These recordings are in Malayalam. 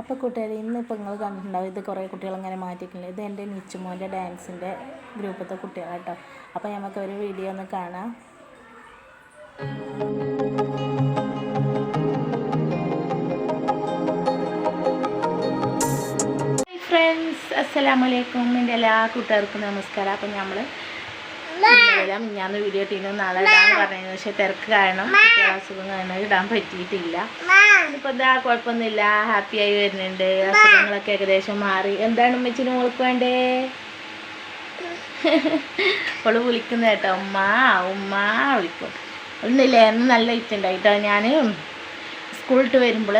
അപ്പോൾ കൂട്ടുകാർ ഇന്നിപ്പോൾ നിങ്ങൾ കണ്ടിട്ടുണ്ടാവും ഇത് കുറേ കുട്ടികൾ ഇങ്ങനെ മാറ്റിയിട്ടില്ല ഇത് എന്റെ നിച്ചുമോന്റെ ഡാൻസിന്റെ ഗ്രൂപ്പത്തെ കുട്ടികളാട്ടോ. അപ്പോൾ നമുക്ക് ഒരു വീഡിയോ ഒന്ന് കാണാം. ഫ്രണ്ട്സ് അസ്സലാമലൈക്കും എന്റെ എല്ലാ കൂട്ടുകാർക്കും നമസ്കാരം. അപ്പം നമ്മൾ ഇന്നലെല്ലാം ഞാൻ വീഡിയോ ഇട്ടിരുന്നു. നാളെ ഇടാന്ന് പറഞ്ഞത് പക്ഷേ തിരക്ക് കാരണം കുട്ടികളെ അസുഖം കാരണം ഇടാൻ പറ്റിയിട്ടില്ല. ഇപ്പം എന്താ കുഴപ്പമൊന്നുമില്ല. ഹാപ്പി ആയി വരുന്നുണ്ട്. അസുഖങ്ങളൊക്കെ ഏകദേശം മാറി. എന്താണ് ഉമ്മച്ചിന് മോൾക്ക് വേണ്ടേ? അവൾ വിളിക്കുന്ന കേട്ടോ. ഉമ്മ ഉമ്മ വിളിക്കും. ഒന്നില്ല എന്ന് നല്ല ഇറ്റുണ്ടായിട്ടോ ഞാൻ സ്കൂളിട്ട് വരുമ്പോൾ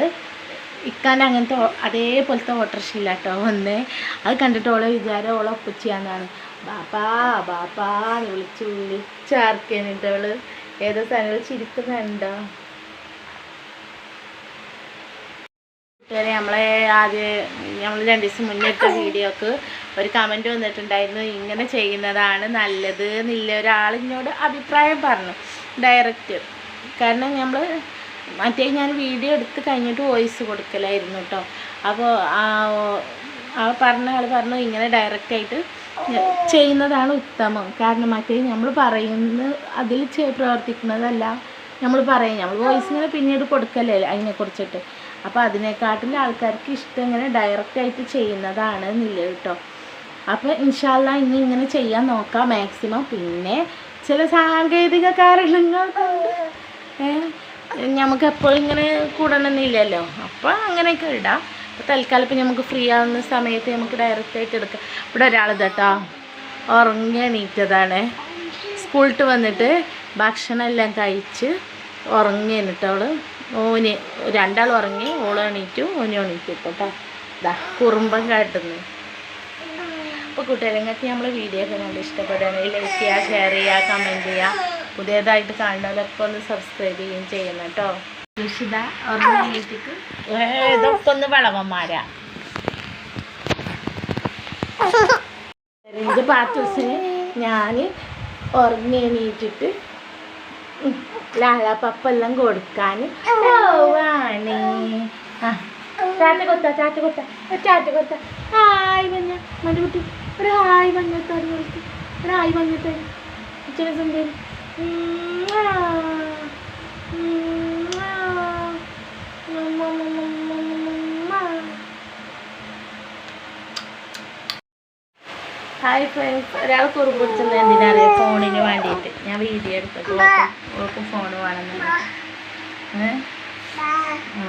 ഇക്കാന്റെ അങ്ങനത്തെ അതേപോലത്തെ ഓട്ടർഷ ഇല്ല കേട്ടോ വന്നേ. അത് കണ്ടിട്ട് ഓളെ വിചാരം ഓളെ ഒപ്പിച്ചാന്നാണ് ബാപ്പാ ബാപ്പാ എന്ന് വിളിച്ച് വിളിച്ചാർക്കേനിട്ട് അവൾ ഏതോ സ്ഥലങ്ങൾ ചിരിക്കുന്നുണ്ടോ? കൂട്ടുകാരെ നമ്മളെ ആദ്യം നമ്മൾ രണ്ട് ദിവസം മുന്നിട്ട വീഡിയോക്ക് ഒരു കമന്റ് വന്നിട്ടുണ്ടായിരുന്നു ഇങ്ങനെ ചെയ്യുന്നതാണ് നല്ലത് എന്നില്ല. ഒരാളിനോട് അഭിപ്രായം പറഞ്ഞു ഡയറക്റ്റ് കാരണം നമ്മൾ മറ്റേ ഞാൻ വീഡിയോ എടുത്ത് കഴിഞ്ഞിട്ട് വോയിസ് കൊടുക്കലായിരുന്നു കേട്ടോ അപ്പോൾ ആ ആ പറഞ്ഞ ആൾ പറഞ്ഞു ഇങ്ങനെ ഡയറക്റ്റായിട്ട് ചെയ്യുന്നതാണ് ഉത്തമം. കാരണം മറ്റേ നമ്മൾ പറയുന്ന അതിൽ പ്രവർത്തിക്കുന്നതല്ല നമ്മൾ പറയും നമ്മൾ വോയിസ് ഇങ്ങനെ പിന്നീട് കൊടുക്കല്ലേ അതിനെക്കുറിച്ചിട്ട് അപ്പോൾ അതിനെക്കാട്ടിലും ആൾക്കാർക്ക് ഇഷ്ടം ഇങ്ങനെ ഡയറക്റ്റായിട്ട് ചെയ്യുന്നതാണ് എന്നില്ല കേട്ടോ അപ്പോൾ ഇൻഷാല്ല ഇനി ഇങ്ങനെ ചെയ്യാൻ നോക്കാം മാക്സിമം പിന്നെ ചില സാങ്കേതിക കാരണങ്ങൾ ഏഹ് നമുക്ക് എപ്പോഴും ഇങ്ങനെ കൂടണമെന്നില്ലല്ലോ അപ്പോൾ അങ്ങനെയൊക്കെ ഇടാം. അപ്പോൾ തൽക്കാലം ഇപ്പം നമുക്ക് ഫ്രീ ആവുന്ന സമയത്ത് നമുക്ക് ഡയറക്റ്റായിട്ട് എടുക്കാം. ഇവിടെ ഒരാൾ കേട്ടോ ഉറങ്ങി എണീറ്റതാണ്. സ്കൂളിട്ട് വന്നിട്ട് ഭക്ഷണം എല്ലാം കഴിച്ച് ഉറങ്ങി എന്നിട്ടവൾ ഓന് രണ്ടാൾ ഉറങ്ങി ഓൾ എണീറ്റു ഓന് എണീറ്റു കേട്ടോ ഇതാ കുറുമ്പം കാട്ടുന്നു. അപ്പോൾ കൂട്ടുകാരങ്ങൾക്ക് നമ്മൾ വീഡിയോ ഒക്കെ കണ്ട് ഇഷ്ടപ്പെടുകയാണെങ്കിൽ ലൈക്ക് ചെയ്യുക ഷെയർ ചെയ്യുക കമന്റ് ചെയ്യുക. പുതിയതായിട്ട് കാണുന്നവരൊക്കെ ഒന്ന് സബ്സ്ക്രൈബ് ചെയ്യുകയും ചെയ്യണം കേട്ടോ. ഋഷിത ഇതൊക്കെ ഒന്ന് വളവന്മാരാ. ഇത് പാത്തൂസിന് ഞാൻ ഉറങ്ങി എണീറ്റിട്ട് ലാലാപ്പപ്പെല്ലാം കൊടുക്കാൻ ആ ചാറ്റ കൊത്ത ചാറ്റ കൊത്ത ചാറ്റ കൊത്ത ഹായ് മഞ്ഞ കുട്ടി ഒരു ഹായ് മഞ്ഞത്താടി ഒരു ഹായ് മഞ്ഞത്താടി. ചില സുന്ദരി ഹായ് ഫ്രണ്ട്സ് ഒരാൾ കുറുമ്പ് പിടിച്ചത് എന്തിനാറിയാം ഫോണിന് വേണ്ടിയിട്ട്. ഞാൻ വീഡിയോ എടുത്തത്. ഓൾക്ക് ഫോൺ വേണമെന്ന്. ഏ? ആ.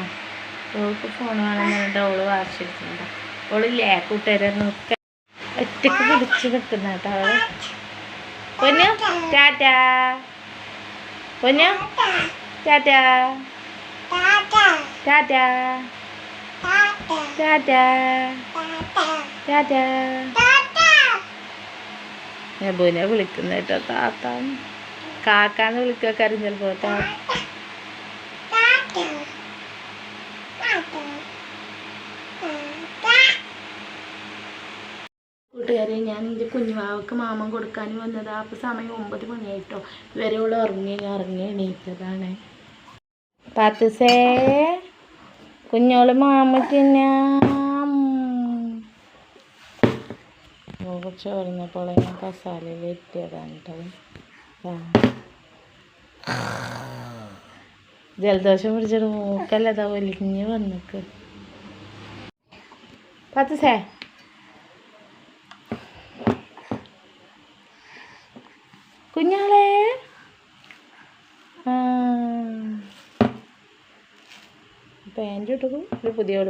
ഓൾക്ക് ഫോൺ വേണമെന്ന് ഓൾ വാശിച്ചിട്ടുണ്ട് ഓളില്ലേ കൂട്ടുകാരെ നോക്ക ഒറ്റയ്ക്ക് പിടിച്ച് കിട്ടുന്ന കേട്ടോ അവൾ. പൊന്നു? ടാറ്റ. പൊന്നു? ടാറ്റ. ടാറ്റ. ടാറ്റ. ടാറ്റ. നബുവിനെ വിളിക്കുന്ന കേട്ടോ താത്താന്ന്. കാക്കാന്ന് വിളിക്കുക കാര്യം ചിലപ്പോൾ കൂട്ടുകാരെ ഞാൻ എന്റെ കുഞ്ഞുമാവക്ക് മാമൻ കൊടുക്കാൻ വന്നതാ. അപ്പോൾ സമയം ഒമ്പത് മണിയായിട്ടോ. ഇവരെ ഉള്ള ഉറങ്ങി ഞാൻ ഉറങ്ങി എണീറ്റതാണ്. പാത്തുസേ കുഞ്ഞോൾ മാമത്തിന് ചോറിഞ്ഞപ്പോൾ ഞാൻ കസാലയിൽ എത്തിയതാണ്. ജലദോഷം പിടിച്ചിട്ട് മൂക്കല്ലതാ ഒലിഞ്ഞ് വന്നിക്ക്. പാത്തുസേ കുഞ്ഞാളെ. പാന്റ് ഇട്ടു ഒരു പുതിയ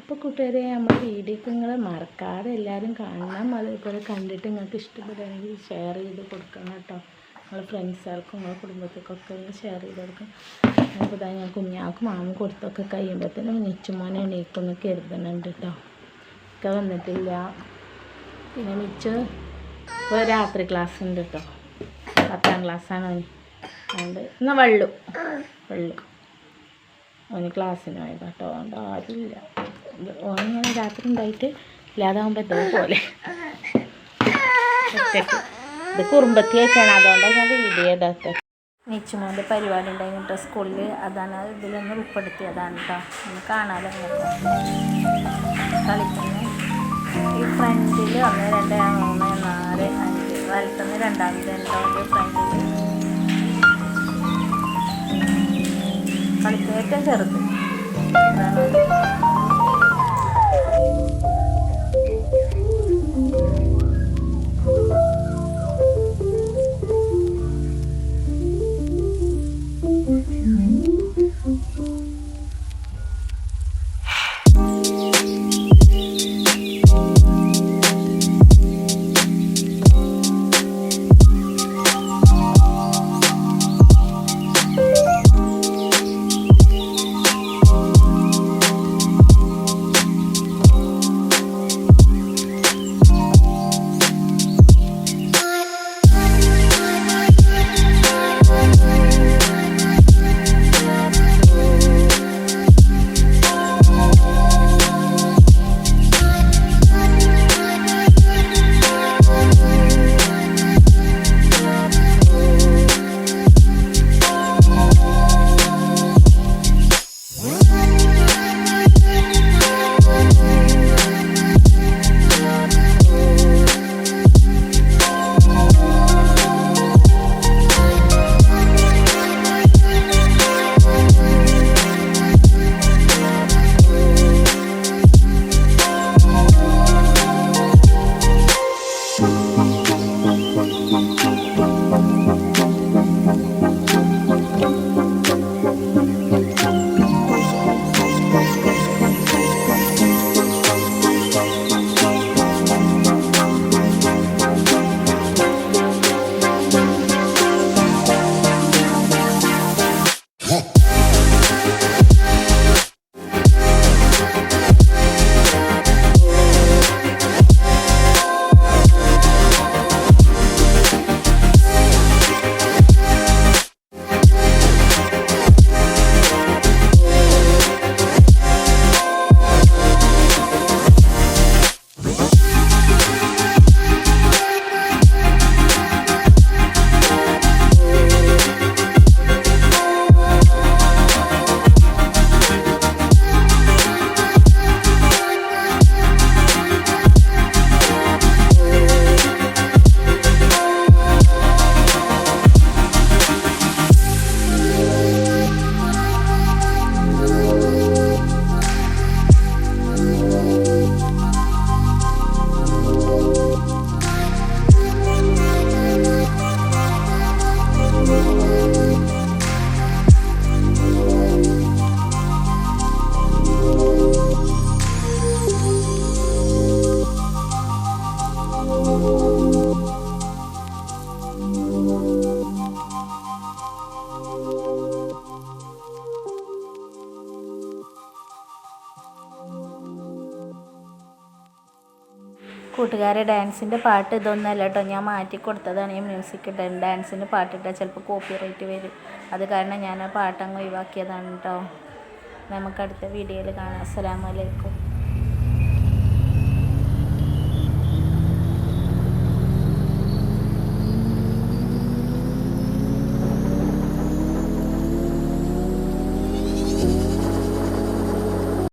അപ്പോൾ കൂട്ടുകാരെ നമ്മൾ വീഡിയോക്ക് നിങ്ങൾ മറക്കാതെ എല്ലാവരും കാണണം അതേപോലെ കണ്ടിട്ട് നിങ്ങൾക്ക് ഇഷ്ടപ്പെടുകയാണെങ്കിൽ ഷെയർ ചെയ്ത് കൊടുക്കണം കേട്ടോ. നിങ്ങൾ ഫ്രണ്ട്സുകൾക്കും നിങ്ങളെ കുടുംബത്തേക്കൊക്കെ ഒന്ന് ഷെയർ ചെയ്ത് കൊടുക്കണം. അപ്പോൾ ഇതാ ഞാൻ കുഞ്ഞാൾക്ക് മാമ കൊടുത്തൊക്കെ കഴിയുമ്പോഴത്തേനും നിച്ചുമോനെ എണീക്കൊന്ന് കരുതുന്നുണ്ട് കേട്ടോ. ഒക്കെ വന്നിട്ടില്ല. പിന്നെ മിച്ചു ഇപ്പോൾ രാത്രി ക്ലാസ് ഉണ്ട് കേട്ടോ. പത്താം ക്ലാസ്സാണ് അവന്. അതുകൊണ്ട് എന്നാൽ വള്ളു. വെള്ളു. അവന് ക്ലാസ്സിന് പോയത് കേട്ടോ. അതുകൊണ്ട് ആരുമില്ല. ഓണിങ്ങനെ രാത്രി ഉണ്ടായിട്ട് ഇല്ലാതാവുമ്പോൾ എന്തോ പോലെ. ഇത് കുറുമ്പത്തിയൊക്കെയാണ് അതുകൊണ്ടാണ് ഞാൻ വീഡിയോ ഇടാത്തത്. നിച്ചുമോന്റെ പരിപാടി ഉണ്ടായിരുന്നു കേട്ടോ സ്കൂളിൽ അതാണ് ഇതിലൊന്ന് ഉൾപ്പെടുത്തിയതാണ് കേട്ടോ. ഒന്ന് കാണാതെ കളിക്കുന്നു. ഈ ഫ്രണ്ടിൽ ഒന്ന് രണ്ട് മൂന്ന് നാല് അഞ്ച് വലത്തുനിന്ന് രണ്ടാമത്തെ രണ്ടാമത്തെ ഫ്രണ്ടിൽ കളിക്കുന്ന ഏറ്റവും ചെറുത്. ഇതാണ്. കൂട്ടുകാരെ ഡാൻസിന്റെ പാട്ട് ഇതൊന്നല്ല കേട്ടോ. ഞാൻ മാറ്റി കൊടുത്തതാണ് ഈ മ്യൂസിക് ഡാൻസിന്റെ പാട്ടിട്ടാൽ ചിലപ്പോൾ കോപ്പി റൈറ്റ് വരും. അത് കാരണം ഞാൻ ആ പാട്ടങ്ങ് ഒഴിവാക്കിയതാണ് കേട്ടോ. നമുക്ക് അടുത്ത വീഡിയോയിൽ കാണാം. അസ്സലാമലൈക്കും